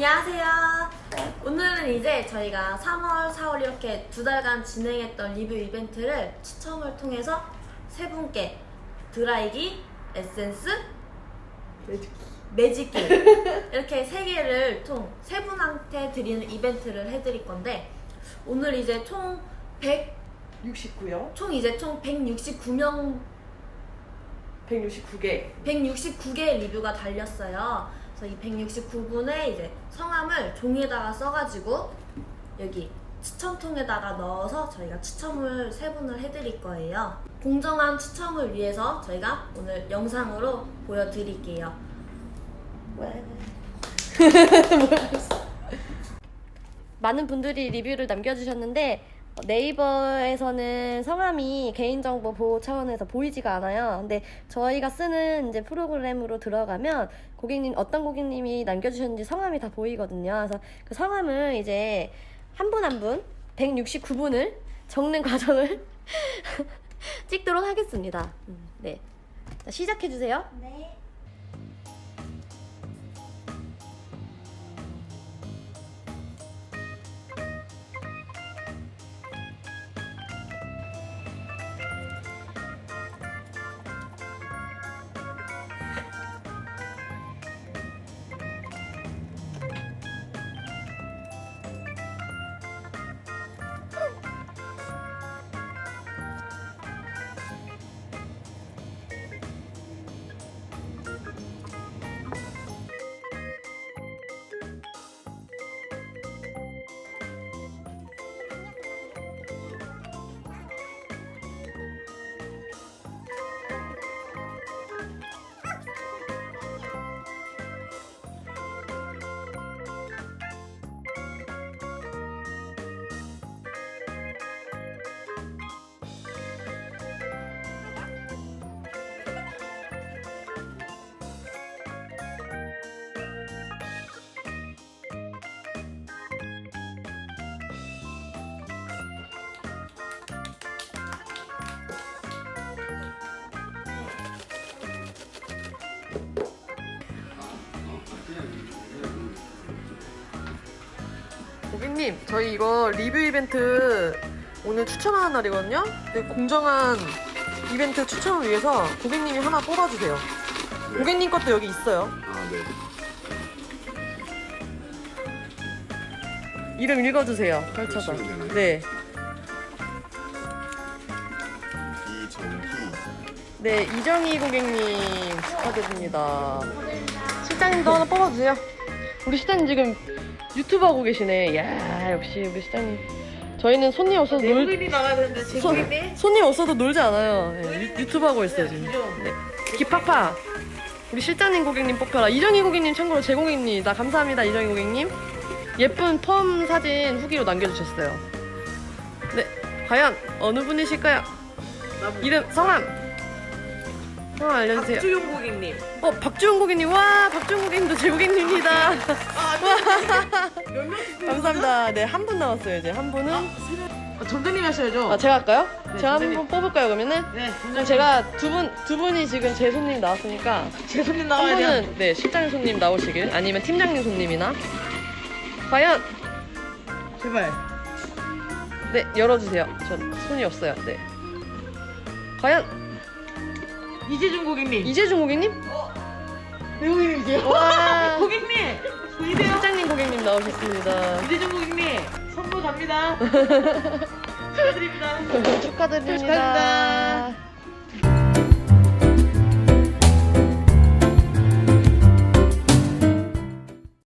안녕하세요. 오늘은 이제 저희가 3월, 4월 이렇게 두 달간 진행했던 리뷰 이벤트를 추첨을 통해서 세 분께 드라이기, 에센스, 매직기 이렇게 세 개를 총 세 분한테 드리는 이벤트를 해드릴 건데 오늘 이제 총 100, 69요? 총 이제 총 169명 169개. 169개의 리뷰가 달렸어요. 그래서 이 169분의 이제 성함을 종이에다가 써가지고 여기 추첨통에다가 넣어서 저희가 추첨을 세 분을 해드릴 거예요. 공정한 추첨을 위해서 저희가 오늘 영상으로 보여드릴게요. 많은 분들이 리뷰를 남겨주셨는데 어, 네이버에서는 성함이 개인정보 보호 차원에서 보이지가 않아요. 근데 저희가 쓰는 이제 프로그램으로 들어가면 고객님 어떤 고객님이 남겨주셨는지 성함이 다 보이거든요. 그래서 그 성함을 이제 한 분 한 분 169분을 적는 과정을 찍도록 하겠습니다. 음, 네, 자, 시작해 주세요. 네. 고객님, 저희 이거 리뷰 이벤트 오늘 추천하는 날이거든요? 근데 공정한 이벤트 추천을 위해서 고객님이 하나 뽑아주세요. 네. 고객님 것도 여기 있어요. 아, 네. 이름 읽어주세요. 펼쳐서. 되나요? 네. 이정희. 네, 이정희 고객님 축하드립니다. 실장님도 하나 뽑아주세요. 우리 실장님 지금 유튜브 하고 계시네. 야 역시 우리 실장님. 저희는 손님 없어도 놀, 고객님 나가야 되는데 제 손, 고객님? 손님 없어도 놀지 않아요. 네, 유, 유튜브 하고 있어요 지금. 네. 기팍팍. 우리 실장님 고객님 뽑혀라. 이정희 고객님 참고로 제 고객님이다. 감사합니다 이정희 고객님. 예쁜 펌 사진 후기로 남겨주셨어요. 네, 과연 어느 분이실까요? 이름 성함. 성함 알려주세요. 박주용 고객님. 어 박주영 고객님 와 박주영 고객님도 제 고객님입니다. 몇 명? 감사합니다. 네 한 분 남았어요 이제 한 분은 아, 전대님 하셔야죠. 아 제가 할까요? 네, 제가. 한번 뽑을까요 그러면은? 네, 그럼 제가 두 분 두 분이 지금 제 손님 나왔으니까 제 손님 한 나와야 돼요. 분은 네 실장 손님 나오시길 아니면 팀장님 손님이나 과연 제발. 네 열어주세요. 전 손이 없어요. 네 과연 이재준 고객님. 이재중 고객님? 네 고객님이세요. 와 고객님. 보이세요? 실장님 고객님 나오셨습니다. 이재준 고객님. 선물 갑니다. 축하드립니다. 축하드립니다. 축하드립니다.